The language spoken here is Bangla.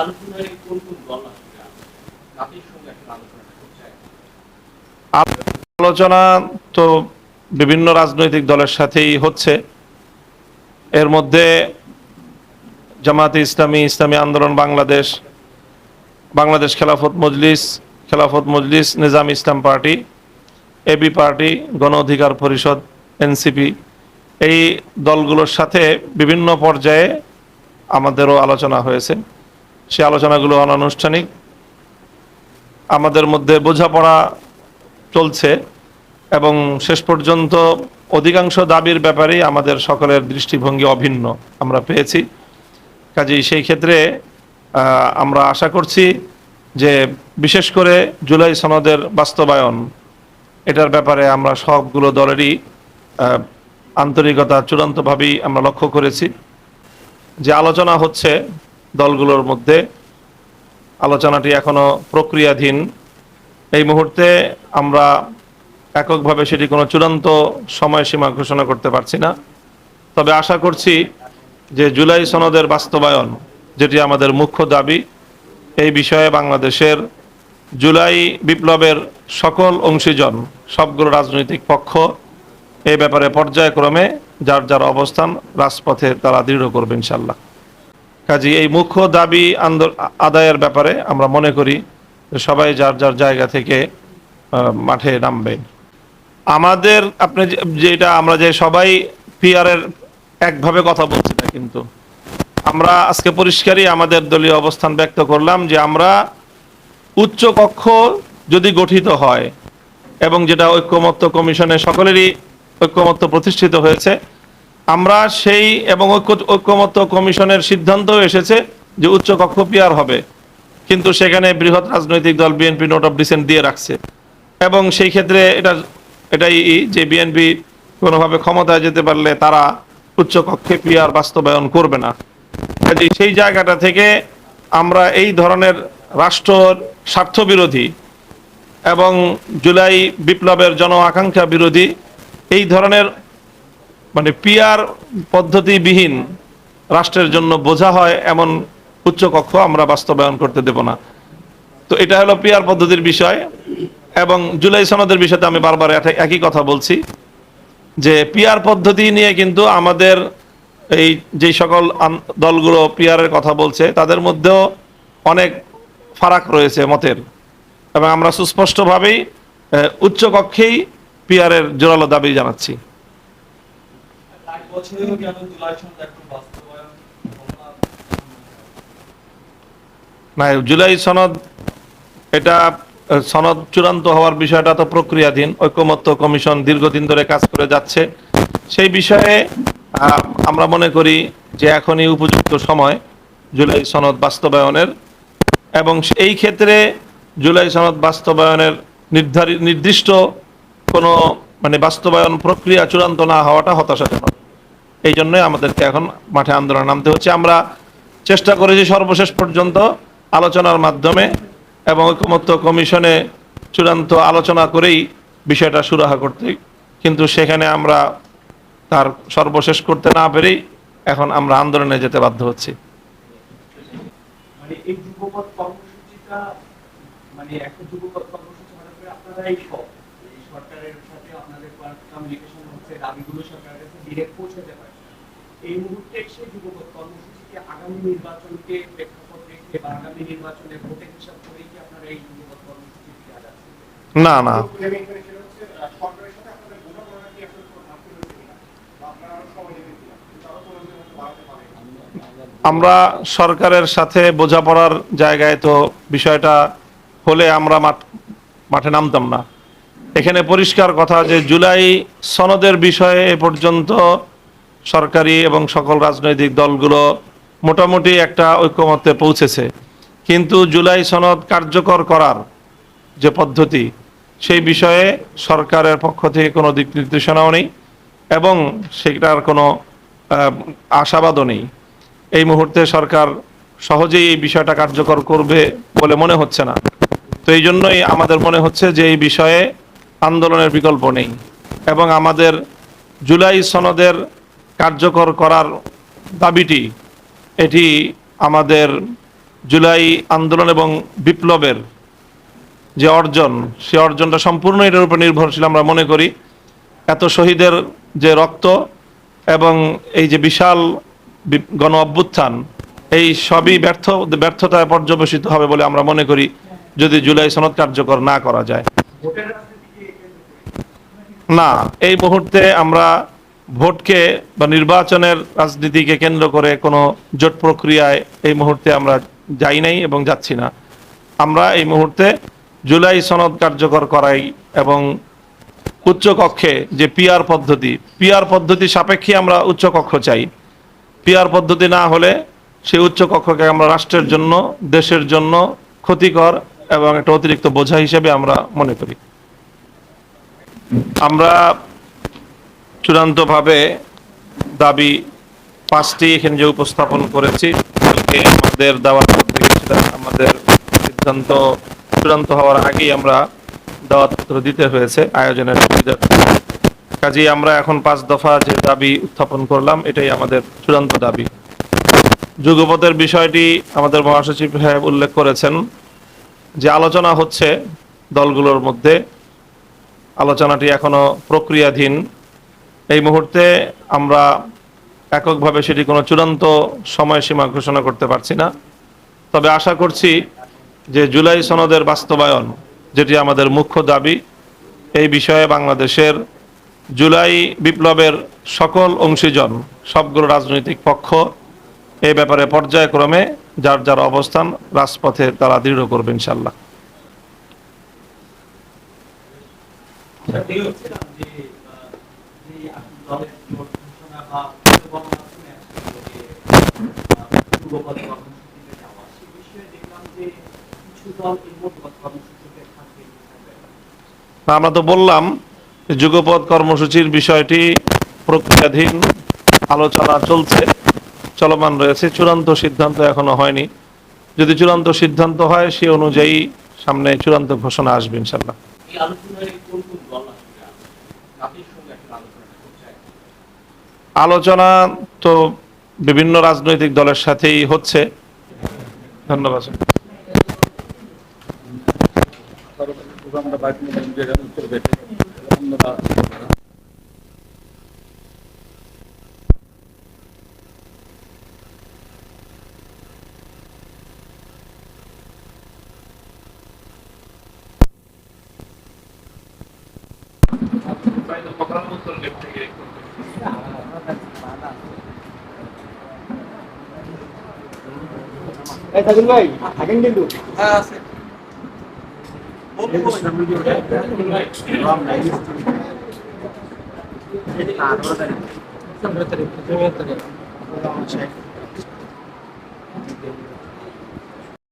আলোচনা আলোচনা তো বিভিন্ন রাজনৈতিক দলের সাথেই হচ্ছে। এর মধ্যে জামাতে ইসলামী ইসলামী আন্দোলন, Bangladesh Bangladesh Khelafat Majlis Khelafat Majlis, Nizam Islam party AB party, Gano Odhikar Parishad NCP এই দলগুলোর সাথে বিভিন্ন পর্যায়ে আমাদেরও আলোচনা হয়েছে। সে আলোচনাগুলো অনানুষ্ঠানিক। আমাদের মধ্যে বোঝাপড়া চলছে এবং শেষ পর্যন্ত অধিকাংশ দাবির ব্যাপারেই আমাদের সকলের দৃষ্টিভঙ্গি অভিন্ন আমরা পেয়েছি। কাজেই সেই ক্ষেত্রে আমরা আশা করছি যে বিশেষ করে জুলাই সনদের বাস্তবায়ন, এটার ব্যাপারে আমরা সবগুলো দলেরই আন্তরিকতা চূড়ান্তভাবেই আমরা লক্ষ্য করেছি। যে আলোচনা হচ্ছে দলগুলোর মধ্যে আলোচনাটি এখনও প্রক্রিয়াধীন। এই মুহূর্তে আমরা এককভাবে সেটি কোনো চূড়ান্ত সময়সীমা ঘোষণা করতে পারছি না। তবে আশা করছি যে জুলাই সনদের বাস্তবায়ন, যেটি আমাদের মুখ্য দাবি, এই বিষয়ে বাংলাদেশের জুলাই বিপ্লবের সকল অংশীজন, সবগুলো রাজনৈতিক পক্ষ এই ব্যাপারে পর্যায়ক্রমে যার যার অবস্থান রাজপথে তারা দৃঢ় করবে ইনশাল্লাহ কাজী এই মুখ্য দাবি আদায়ের ব্যাপারে আমরা মনে করি সবাই যার যার জায়গা থেকে মাঠে নামবে। আমাদের, আপনি যেটা আমরা যে সবাই পিআরের একভাবে কথা বলছি না কিন্তু, আমরা আজকে পরিষ্কারই আমাদের দলীয় অবস্থান ব্যক্ত করলাম যে আমরা উচ্চ কক্ষ যদি গঠিত হয় এবং যেটা ঐক্যমত্য কমিশনে সকলেরই ঐক্যমত্য প্রতিষ্ঠিত হয়েছে আমরা সেই এবং ঐক্য, ঐক্যমত্য কমিশনের সিদ্ধান্তও এসেছে যে উচ্চ কক্ষ পিয়ার হবে। কিন্তু সেখানে বৃহৎ রাজনৈতিক দল বিএনপি নোট অফ ডিসেন্ট দিয়ে রাখছে। এবং সেই ক্ষেত্রে এটা, এটাই যে বিএনপি কোনোভাবে ক্ষমতায় যেতে পারলে তারা উচ্চ কক্ষে পিয়ার বাস্তবায়ন করবে না। কাজেই সেই জায়গাটা থেকে আমরা এই ধরনের রাষ্ট্র স্বার্থ বিরোধী এবং জুলাই বিপ্লবের জন আকাঙ্ক্ষা বিরোধী এই ধরনের মানে পিয়ার পদ্ধতিবিহীন রাষ্ট্রের জন্য বোঝা হয় এমন উচ্চকক্ষ আমরা বাস্তবায়ন করতে দেব না। তো এটা হলো পিয়ার পদ্ধতির বিষয় এবং জুলাই সনদের বিষয়তে আমি বারবার একই কথা বলছি যে পিয়ার পদ্ধতি নিয়ে কিন্তু আমাদের এই যে সকল দলগুলো পিয়ারের কথা বলছে তাদের মধ্যেও অনেক ফারাক রয়েছে মতের এবং আমরা সুস্পষ্টভাবেই আহ, উচ্চ কক্ষেই পিয়ারের জোরালো দাবি জানাচ্ছি। জুলাই সনদ না? জুলাই সনদ এটা সনদ চূড়ান্ত হওয়ার বিষয়টা তো প্রক্রিয়াধীন ঐক্যমত্য কমিশন দীর্ঘদিন ধরে কাজ করে যাচ্ছে সেই বিষয়ে আমরা মনে করি যে এখনই উপযুক্ত সময় জুলাই সনদ বাস্তবায়নের এবং এই ক্ষেত্রে জুলাই সনদ বাস্তবায়নের নির্ধারিত নির্দিষ্ট কোনো মানে বাস্তবায়ন প্রক্রিয়া চূড়ান্ত না হওয়াটা হতাশাজনক এই জন্যই আমাদেরকে এখন মাঠে আন্দোলন নামতে হচ্ছে। আমরা চেষ্টা করেছি সর্বশেষ পর্যন্ত আলোচনার মাধ্যমে এবং ঐকমত্য কমিশনে চূড়ান্ত আলোচনা করেই বিষয়টা সুরাহা করতে কিন্তু সেখানে আমরা তার সর্বশেষ করতে না পেরেই এখন আমরা আন্দোলনে যেতে বাধ্য হচ্ছি। মানে এই যুবপথ কর্মসূচিটা মানে একটা যুবপথ কর্মসূচি মানে আপনারা এই সব। আপনাদের কমিউনিকেশন হচ্ছে দাবিগুলো সরকারের কাছে ডিরেক্ট পৌঁছাতে এই মুহূর্তে যুবপথ কর্মসূচিকে আগামী নির্বাচনকে প্রেক্ষাপট রেখে বা আগামী নির্বাচনে ভোটের হিসাব কি আপনারা এই যুবপথ কর্মসূচি যাচ্ছে না না। আমরা সরকারের সাথে বোঝাপড়ার জায়গায় তো বিষয়টা হলে আমরা মাঠ মাঠে নামতাম না। এখানে পরিষ্কার কথা যে জুলাই সনদের বিষয়ে এ পর্যন্ত সরকারি এবং সকল রাজনৈতিক দলগুলো মোটামুটি একটা ঐক্যমত্যে পৌঁছেছে। কিন্তু জুলাই সনদ কার্যকর করার যে পদ্ধতি, সেই বিষয়ে সরকারের পক্ষ থেকে কোনো দিক নির্দেশনাও নেই এবং সেটার কোনো আশাবাদও নেই। এই মুহূর্তে সরকার সহজেই এই বিষয়টা কার্যকর করবে বলে মনে হচ্ছে না। তো এই জন্যই আমাদের মনে হচ্ছে যে এই বিষয়ে আন্দোলনের বিকল্প নেই। এবং আমাদের জুলাই সনদের কার্যকর করার দাবিটি, এটি আমাদের জুলাই আন্দোলন এবং বিপ্লবের যে অর্জন, সে অর্জনটা সম্পূর্ণ এটার উপর নির্ভরশীল আমরা মনে করি। এত শহীদের যে রক্ত এবং এই যে বিশাল গণ অভ্যুত্থান, এই সবই ব্যর্থ, ব্যর্থতায় পর্যবেসিত হবে বলে আমরা মনে করি, যদি জুলাই সনদ কার্যকর না করা যায় ভোটের রাজনীতিকে কেন্দ্র করে না। এই মুহূর্তে আমরা ভোটকে বা নির্বাচনের রাজনীতিকে কেন্দ্র করে কোনো জোট প্রক্রিয়ায় এই মুহূর্তে আমরা যাই নাই এবং যাচ্ছি না। আমরা এই মুহূর্তে জুলাই সনদ কার্যকর করাই এবং উচ্চ কক্ষে যে পিআর পদ্ধতি পিআর পদ্ধতি সাপেক্ষে আমরা উচ্চ কক্ষ চাই। পিআর পদ্ধতি না হলে সেই উচ্চ কক্ষকে আমরা রাষ্ট্রের জন্য, দেশের জন্য ক্ষতিকর এবং একটা অতিরিক্ত বোঝা হিসেবে আমরা মনে করি। আমরা চূড়ান্তভাবে দাবি পাঁচটি এখানে যে উপস্থাপন করেছি আমাদের দাওয়াত গেছিলাম আমাদের সিদ্ধান্ত চূড়ান্ত হওয়ার আগেই আমরা দাওয়াতপত্র দিতে হয়েছে, আয়োজনের সুবিধার কাজেই আমরা এখন পাঁচ দফা যে দাবি উত্থাপন করলাম, এটাই আমাদের চূড়ান্ত দাবি। যুগপথের বিষয়টি আমাদের মহাসচিব সাহেব উল্লেখ করেছেন যে, আলোচনা হচ্ছে দলগুলোর মধ্যে। আলোচনাটি এখনও প্রক্রিয়াধীন। এই মুহূর্তে আমরা এককভাবে সেটি কোনো চূড়ান্ত সময়সীমা ঘোষণা করতে পারছি না। তবে আশা করছি যে জুলাই সনদের বাস্তবায়ন, যেটি আমাদের মুখ্য দাবি, এই বিষয়ে বাংলাদেশের জুলাই বিপ্লবের সকল অংশীজন, সবগুলো রাজনৈতিক পক্ষ এই ব্যাপারে পর্যায়ক্রমে যার যার অবস্থান রাজপথে তারা দৃঢ় করবে ইনশাল্লাহ দেখছিলাম যে আহ, যে আপনি দলের জোট ঘোষণা বা গণমাধ্যমে আসছিল যে আহ, যুগপৎ কর্মসূচিতে যাওয়া সে বিষয়ে দেখলাম যে কিছু দল এই কর্মসূচিতে থাকবে থাকবে আমরা তো বললাম যে যুগপৎ কর্মসূচির বিষয়টি প্রক্রিয়াধীন আলোচনা চলছে চলমান রয়েছে চূড়ান্ত সিদ্ধান্ত এখনও হয়নি। যদি চূড়ান্ত সিদ্ধান্ত হয় সে অনুযায়ী সামনে চূড়ান্ত ঘোষণা আসবে ইনশাল্লাহ আলোচনা তো বিভিন্ন রাজনৈতিক দলের সাথেই হচ্ছে ধন্যবাদ। এই সাজুল ভাই থাকেন কিন্তু। হ্যাঁ আছে। তারপরে